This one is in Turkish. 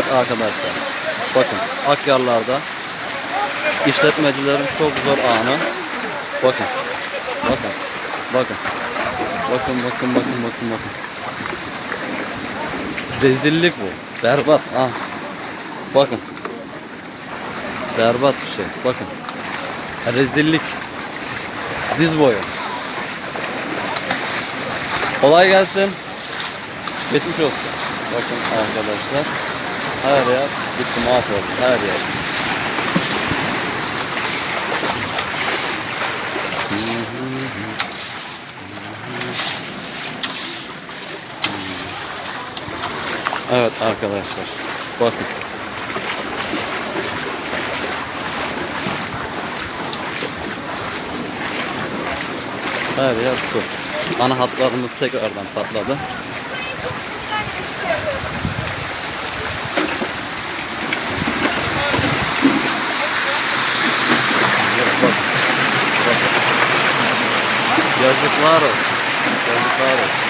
Evet arkadaşlar. Bakın Akyarlar'da işletmecilerin çok zor anı. Bakın. Bakın. Bakın. Bakın bakın bakın bakın bakın. Rezillik bu. Berbat. Ah. Bakın. Berbat bir şey. Bakın. Rezillik. Diz boyu. Kolay gelsin. Geçmiş olsun. Bakın arkadaşlar. Her yer bitti mahvoldu. Her yer. Evet arkadaşlar. Bakın. Her yer su. Ana hatlarımız tekrardan patladı. Bak. Bak. Yazıklar olsun. Yazıklar olsun.